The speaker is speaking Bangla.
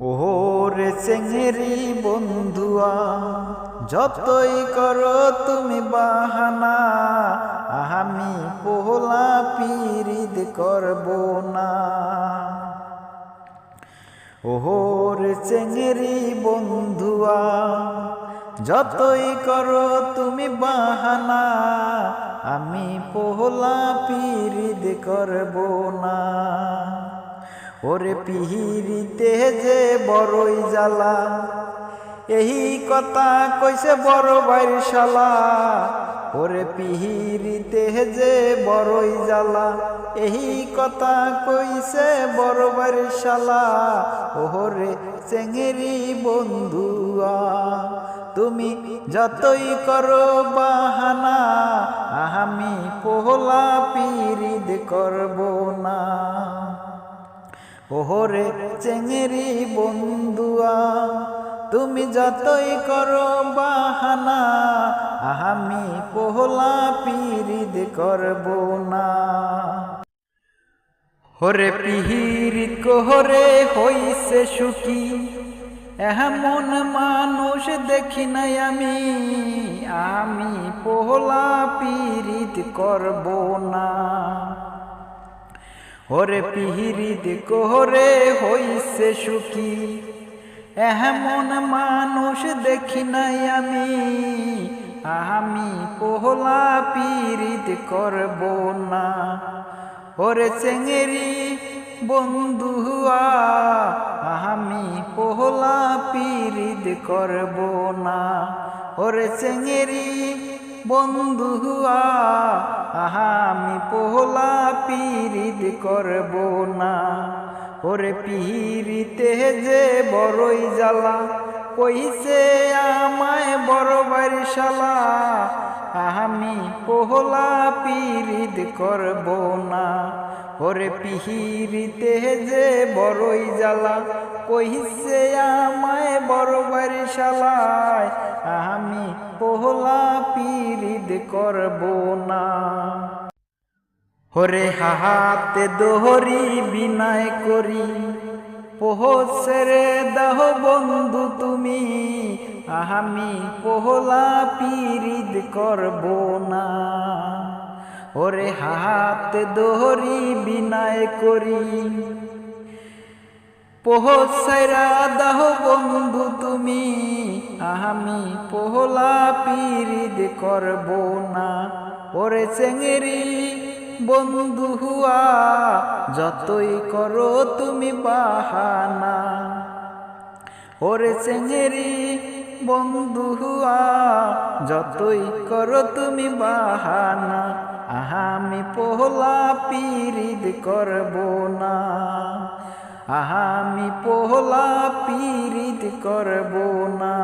ওরে চেঙেরি বন্ধুয়া, যতই করো তুমি বাহানা আমি পোহলা পিরিদ করব না। ওরে চেঙেরি বন্ধুয়া, যতই করো তুমি বাহানা, আমি পোহলা পিরিদ করব না। ওরে পিহিরিতে যে বড়ই জ্বালা, এই কথা কইছে বড় বাইর শালা। ওরে পিহিরিতে যে বড়ই জ্বালা, এই কথা কইছে বড় বাইর শালা। ওরে চেঙেরি বন্ধুয়া, তুমি যতই করো বাহানা, আমি পোহলা পিরিদ করব না। ওহরে চেঙেরি বন্ধুয়া, তুমি যতই করো বাহানা আমি পোহলা পিরিদ করব না। হরে পিহিরিত কোহরে হইছে সুখী, এমন মানুষ দেখি নাই আমি আমি পোহলা পিরিত করব না। ওরে পিহিরিত কোহরে হইছে সুখী। এমন মানুষ দেখি নাই আমি আমি পোহলা পিরিত করব না। ওরে চেঙেরি বন্ধুয়া আমি পোহলা পিরিত করব না। ওরে চেঙেরি বন্ধুয়া আমি পোহলা পিরিত করব না। ওরে পিরিতে যে বড়ই জ্বালা, কইছে আমায় বড় বাড়ি শালা আমি পোহলা পিরিত করব না। ওরে পিহিরিতে যে বড়ই জ্বালা কইছে আমায় বড় বাড়ি শালায়, আমি পোহলা পিরিত করব না। হরে হাহাতে দোহরি বিনায় করি, পোহসেরে দাহ বন্ধু তুমি, আমি পোহলা পিরিদ করব না। ওরে হাতে দোহরি বিনায় করি পোহসেরা দাহ বন্ধু তুমি। আমি পোহলা পিরিদ করব না। ওরে চেঙেরি বন্ধু হুয়া, যতই করো তুমি বাহানা। ওরে চেঙেরি বন্ধু হুয়া, যতই করো তুমি বাহানা। আমি পোহলা পিরিদ করব না। আমি পোহলা পীড়িত করব না।